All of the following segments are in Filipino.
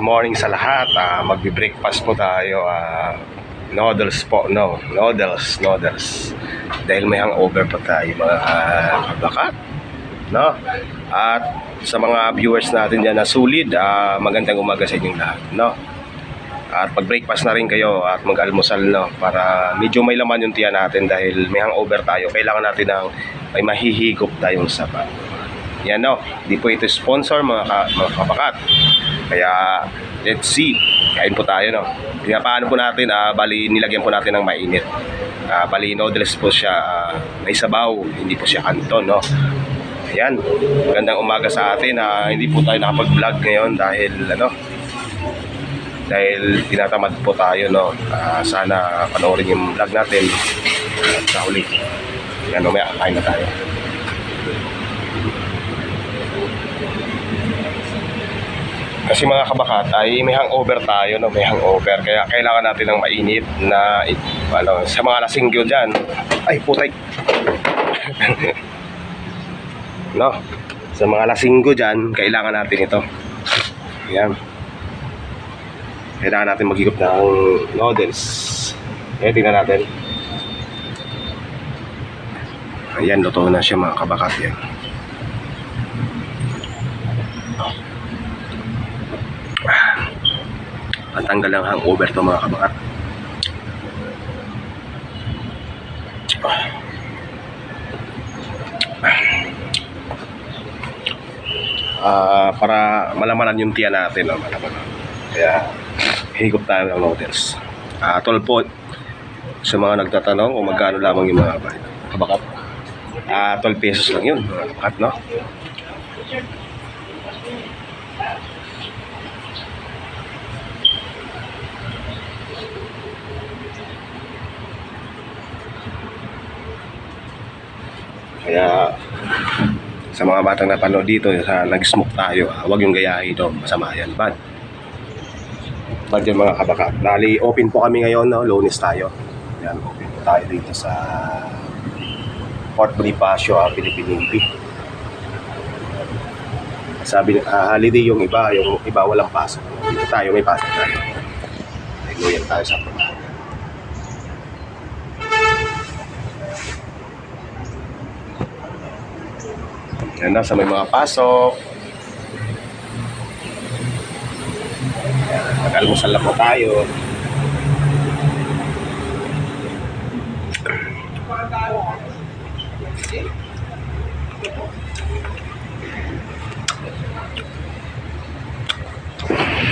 morning sa lahat. Ah, magbi-breakfast po tayo. Ah, noodles po, no. Noodles, noodles. Dahil may hangover pa tayo mga uh, kabakat. No? At sa mga viewers natin dyan na sulit, ah, magandang umaga sa inyong lahat. No? At pag-breakfast na rin kayo at mag-almusal no para medyo may laman yung tiyan natin dahil may hangover tayo. Kailangan natin ng may mahihigop tayong sapat. Yan no, di po ito sponsor mga, ka, mga kabakat. Kaya let's see, kain po tayo no. Pinapaano po natin, ah, bali nilagyan po natin ng mainit. Ah, bali noodles po siya, ah, may sabaw, hindi po siya kanton no. Ayan, magandang umaga sa atin. ah, hindi po tayo nakapag-vlog ngayon dahil ano, dahil tinatamad po tayo no Ah, sana panoorin yung vlog natin at sa huli yan mamaya kain na tayo kasi mga kabakat ay may hangover tayo no? May hangover. Kaya kailangan natin ng mainit na ano sa mga lasinggo dyan. Ay putay. No? Sa mga lasinggo dyan kailangan natin ito. Yan kailangan natin magigop ng noodles. Kaya tingnan natin. Ayan, luto na siya mga kabakat. Yan. Patanggal ang hangover to mga kabakat. Ah, para malamanan yung tiyan natin, no? malamanan. Kaya, higop tayo ng noodles. Ah, tol po, sa mga nagtatanong kung magkano lamang yung mga kabakat. Ah, 12 pesos lang yun, kabakat, no? Kaya, sa mga batang napanood dito, sa nag-smoke tayo, ah, huwag yung gayahin ito, masama yan, bad. Bad yan mga kabaka. Bali, open po kami ngayon, no? lunes tayo. Yan, open po tayo dito sa Fort Bonifacio, ah, Pilipinipi. Sabi, ah, holiday yung iba, yung iba walang pasok. Dito tayo, may pasok tayo. Loyal tayo sa pamilya. Yan na, sa may mga pasok. Mag-almusal na po tayo.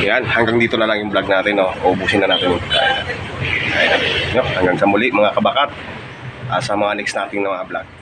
Yan, hanggang dito na lang yung vlog natin. No? Ubusin na natin yung pagkain? Hanggang sa muli mga kabakat. ah, sa mga next nating na mga vlog.